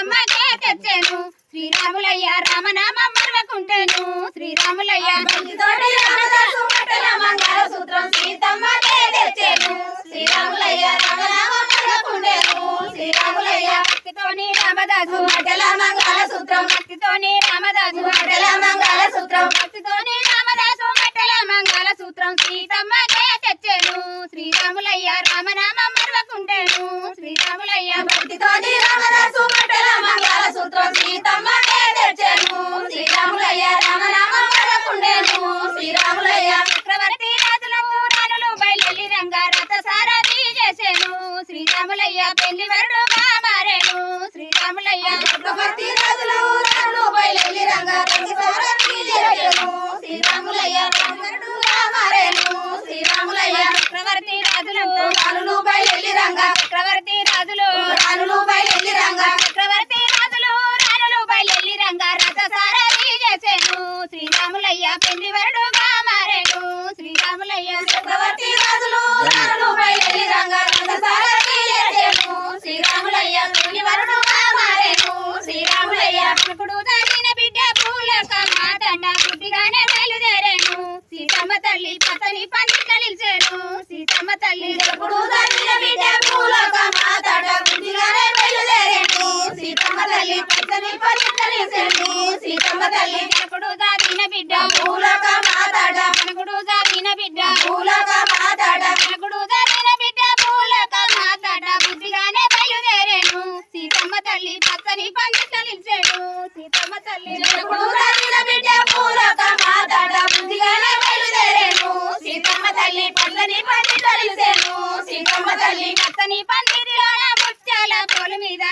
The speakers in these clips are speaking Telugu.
బ్రహ్మకే తెచ్చాను శ్రీరాములయ్య రామనామ మరవకుంటేను. శ్రీరాములయ్య శ్రీరాములయ్య రామనామ మరవకుంటేను. శ్రీరాములయ్య భక్తితోని రామదాసు అటల శ్రీరాములయ్య రామనామ మరవకుంటేను. శ్రీరాములయ్య పెళ్ళి వరుడుగా మారేను శ్రీరాములయ్య చక్రవర్తి రాజులు రాజులు బయలుదేరి రంగా రంగి సారథి చేసేను శ్రీరాములయ్య రామకరుడుగా మారేను శ్రీరాములయ్య చక్రవర్తి రాజులు రాణులు బయలుదేరి రంగా చక్రవర్తి రాజులు రాణులు బయలుదేరి రంగా చక్రవర్తి రాజులు రాణులు బయలుల్లి రంగా రథ సారథి చేసేను శ్రీరాములయ్య పెళ్ళి వరుడుగా మారేను శ్రీరాములయ్య చక్రవర్తి రాజులు రాణులు బయలుదేరి రంగా రంగ సారథి చేసేను శ్రీరాములయ్య తొలి వరుడుగా మారేను శ్రీరాములయ్య ఇప్పుడు దాచిన బిడ్డ పూలక మాతండ బుద్ధిగానే బయలుదేరాను సీతమ్మ తల్లి పతని పందిట నిలిచాను సీతమ్మ తల్లి ఎప్పుడు దాచిన బిడ్డ పూలక మాతాడ బుద్ధిగానే బయలుదేరేను సీతమ్మ తల్లి పచ్చని పరితరిసేను సీతమ్మ తల్లి ఇప్పుడు దాచిన బిడ్డ పూలక మాతాడ మనకుడు దాచిన బిడ్డ పూలక మాతాడ. మనకుడు దాచిన బిడ్డ పూలక మాతాడ. బుద్ధిగానే బయలుదేరాను. సీతమ్మ తల్లి పచ్చని పందిట నిలిచాను సీతమ్మ తల్లి ఎప్పుడు దాచిన బిడ్డ పూలక మాతాడ. బుద్ధిగానే బయలుదేరేను. సీతమ్మ తల్లి పచ్చని పరితరిసేను సీతమ్మ తల్లి పచ్చని పందిరిలోన ముత్యాల పొల మీద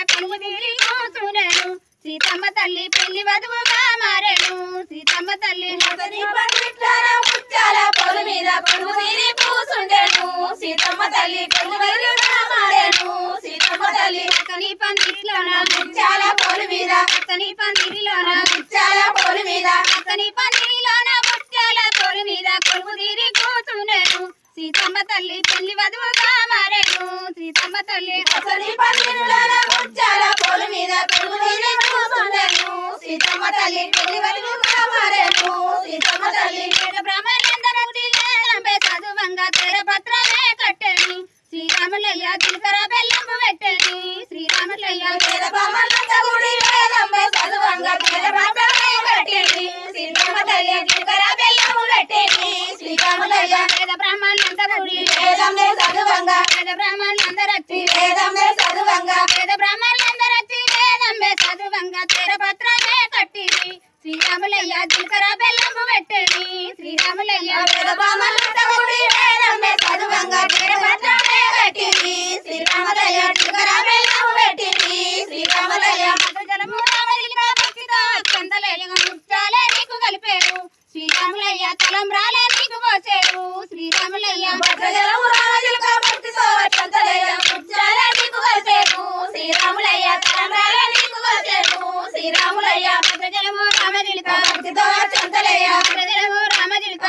సీతమ్మ తల్లి పెళ్ళి వధువుగా మారాను. సీతమ్మ తల్లి పచ్చని మీద పడుగు తీరి పూసుండెను. సీతమ్మ తల్లి పెళ్ళి వరుడుగా మారేను. సీతమ్మ తల్లి పచ్చని పందిరిలోన ముత్యాల పొల మీద. పచ్చని పందిరిలోన ముత్యాల పొల మీద. పచ్చని పందిరిలోన ముత్యాల పొల మీద కొలువు తీరి కూర్చున్నాను సీతమ్మ తల్లి పెళ్ళి వధువుగా మారాను. సీతమ్మ తల్లి పచ్చని పందిరిలోన ముత్యాల పొల మీద పడుగు తీరి పూసుండెను సీతమ్మ తల్లి పెళ్ళి వరుడుగా మారేను సీతమ్మ తల్లి వేద బ్రాహ్మణులందరూ దిగంబే చదువంగా తెరపత్రమే కట్టని శ్రీరాములయ్య చిలకర బెల్లంపు పెట్టని శ్రీరాములయ్య వేద బ్రాహ్మణులంత గుడి వేదంబే చదువంగా వేద బ్రాహ్మణులే కట్టేది సీతమ్మ తల్లి గిరికర బెల్లము పెట్టేది శ్రీరాములయ్య వేద బ్రాహ్మణులందరూ కూడి వేదంబే పేద వేద బ్రాహ్మణులందరూ వచ్చి వేదంబే చదువంగా. పేద బ్రాహ్మణులందరూ వచ్చి వేదంబే చదువంగా. తెరపత్రమే కట్టిది శ్రీరాములయ్య చిలకర బెల్లంపు పెట్టని శ్రీరాములయ్య వేద బ్రాహ్మణులంత వేదంబే చదువంగా. వీరభద్రమే కట్టింది శ్రీరామలయ్య బెల్లము పెట్టింది శ్రీరామలయ్య జలము రామలింగ ముత్యాలే నీకు కలిపారు. శ్రీరాములయ్య తలంబ్రాలే నీకు పోసేరు. శ్రీరాములయ్య భద్రజల చంతలయ్య భద్రజలము రామజిలిక